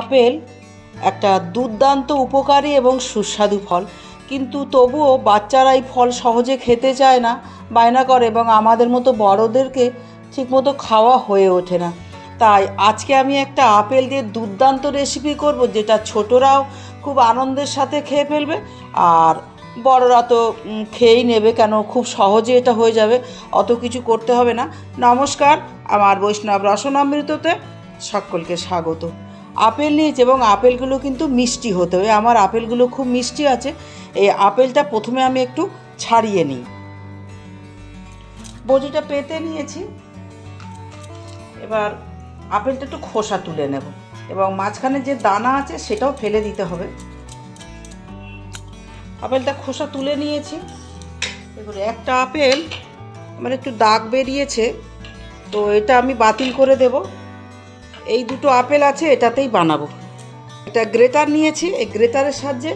Apple, একটা দুর্দান্ত উপকারী এবং সুস্বাদু ফল। কিন্তু তবুও বাচ্চারা এই ফল সহজে খেতে চায় না, বায়না করে এবং আমাদের মতো বড়োদেরকে ঠিকমতো খাওয়া হয়ে ওঠে না। তাই আজকে আমি একটা আপেল দিয়ে দুর্দান্ত রেসিপি করব, যেটা ছোটরাও খুব আনন্দের সাথে খেয়ে ফেলবে আর বড়রা তো খেয়েই নেবে কেন? খুব সহজে এটা হয়ে যাবে, অত কিছু করতে হবে না। নমস্কার, আমার বৈষ্ণব রসনামৃততে সকলকে স্বাগত। আপেল নিয়েছি এবং আপেলগুলো কিন্তু মিষ্টি হতে হবে। আমার আপেলগুলো খুব মিষ্টি আছে। এই আপেলটা প্রথমে আমি একটু ছাড়িয়ে নিই। বজিটা পেতে নিয়েছি। এবার আপেলটা একটু খোসা তুলে নেব এবং মাঝখানে যে দানা আছে সেটাও ফেলে দিতে হবে। আপেলটা খোসা তুলে নিয়েছি। এবারে একটা আপেল, আমার একটু দাগ বেরিয়েছে, তো এটা আমি বাতিল করে দেব। এই দুটো আপেল আছে, এটাতেই বানাবো। এটা গ্রেটার নিয়েছি, এই গ্রেটারের সাহায্যে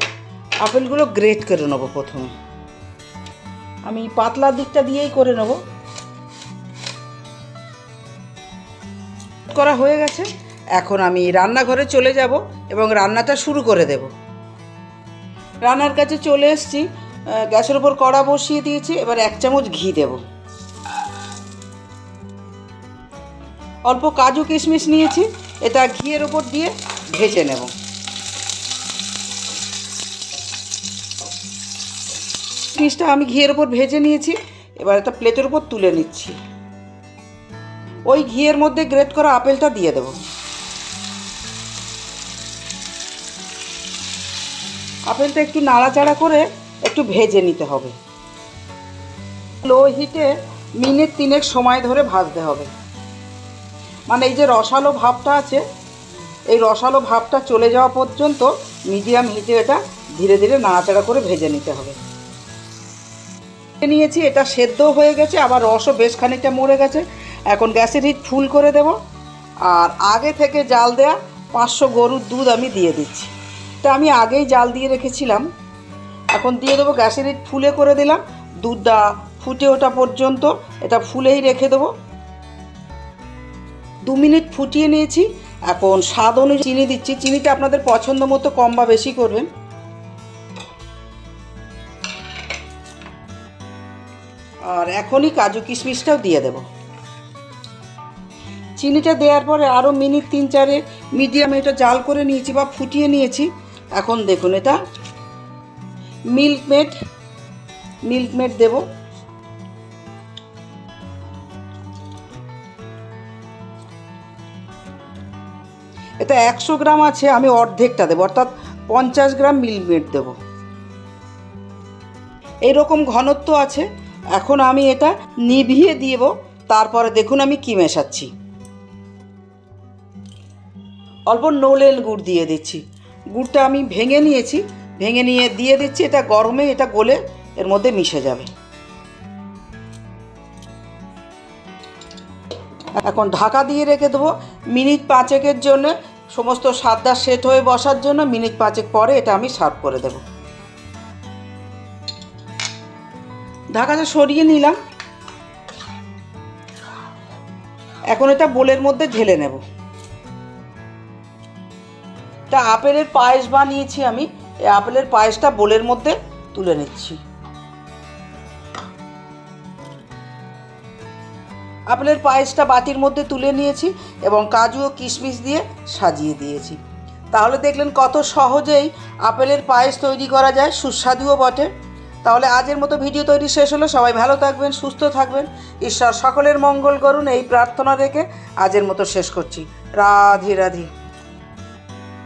আপেলগুলো গ্রেট করে নেব প্রথমে। আমি পাতলা দিকটা দিয়েই করে নেব। করা হয়ে গেছে। এখন আমি রান্নাঘরে চলে যাব এবং রান্নাটা শুরু করে দেব। রান্নার কাছে চলে এসেছি। গ্যাসের ওপর কড়া বসিয়ে দিয়েছি, এবার এক চামচ ঘি দেব। অল্প কাজু কিশমিশ নিয়েছি, এটা ঘিয়ের ওপর দিয়ে ভেজে নেব। কিশমিশটা আমি ঘিয়ের ওপর ভেজে নিয়েছি, এবার একটা প্লেটের ওপর তুলে নিচ্ছি। ওই ঘিয়ের মধ্যে গ্রেট করা আপেলটা দিয়ে দেবো। আপেলটা একটু নাড়াচাড়া করে একটু ভেজে নিতে হবে। লো হিটে মিনিট তিনেক সময় ধরে ভাজতে হবে। মানে এই যে রসালো ভাবটা আছে, এই রসালো ভাবটা চলে যাওয়া পর্যন্ত মিডিয়াম হিটে এটা ধীরে ধীরে নাড়াচাড়া করে ভেজে নিতে হবে। নিয়েছি, এটা সেদ্ধ হয়ে গেছে, আবার রসও বেশ খানিকটা মরে গেছে। এখন গ্যাসের হিট ফুল করে দেব। আর আগে থেকে জাল দেয়া পাঁচশো গরুর দুধ আমি দিয়ে দিচ্ছি। এটা আমি আগেই জাল দিয়ে রেখেছিলাম। এখন দিয়ে দেবো, গ্যাসের হিট ফুলে করে দিলাম। দুধটা ফুটে ওঠা পর্যন্ত এটা ফুলেই রেখে দেবো। দু মিনিট ফুটিয়ে নিয়েছি। এখন স্বাদ অনুযায়ী চিনি দিচ্ছি। চিনিটা আপনাদের পছন্দ মতো কম বা বেশি করবেন। আর এখনই কাজু কিশমিশটাও দিয়ে দেব। চিনিটা দেওয়ার পরে আরও মিনিট তিন চারে মিডিয়ামে এটা জাল করে নিয়েছি বা ফুটিয়ে নিয়েছি। এখন দেখুন এটা মিল্ক মেড মিল্ক মেড দেব। এটা একশো গ্রাম আছে, আমি অর্ধেকটা দেবো, অর্থাৎ পঞ্চাশ গ্রাম মিল্ক মেড দেবো। এইরকম ঘনত্ব আছে, এখন আমি এটা নিভিয়ে দিব, তারপরে দেখুন আমি কি মেশাচ্ছি। অল্প নোলেল গুড় দিয়ে দিচ্ছি। গুড়টা আমি ভেঙে নিয়েছি, ভেঙে নিয়ে দিয়ে দিচ্ছি, এটা গরমে এটা গলে এর মধ্যে মিশে যাবে। এখন ঢাকা দিয়ে রেখে দেবো, মিনিট পাঁচেকের জন্য সমস্ত সাদা সেট হয়ে বসার জন্য মিনিট পাঁচেক পরে এটা আমি সার্ভ করে দেবো। ঢাকাটা সরিয়ে নিলাম। এখন এটা বোলের মধ্যে ঢেলে নেব। তা আপেলের পায়েস বানিয়েছি আমি। এই আপেলের পায়েসটা বোলের মধ্যে তুলে নিচ্ছি। আপেলের পায়েসটা বাটির মধ্যে তুলে নিয়েছি এবং কাজু ও কিশমিশ দিয়ে সাজিয়ে দিয়েছি। তাহলে দেখলেন কত সহজেই আপেলের পায়েস তৈরি করা যায়, সুস্বাদুও বটে। তাহলে আজের মতো ভিডিও তৈরি শেষ হলো। সবাই ভালো থাকবেন, সুস্থ থাকবেন। ঈশ্বর সকলের মঙ্গল করুন, এই প্রার্থনা রেখে আজের মতো শেষ করছি। রাধে রাধে।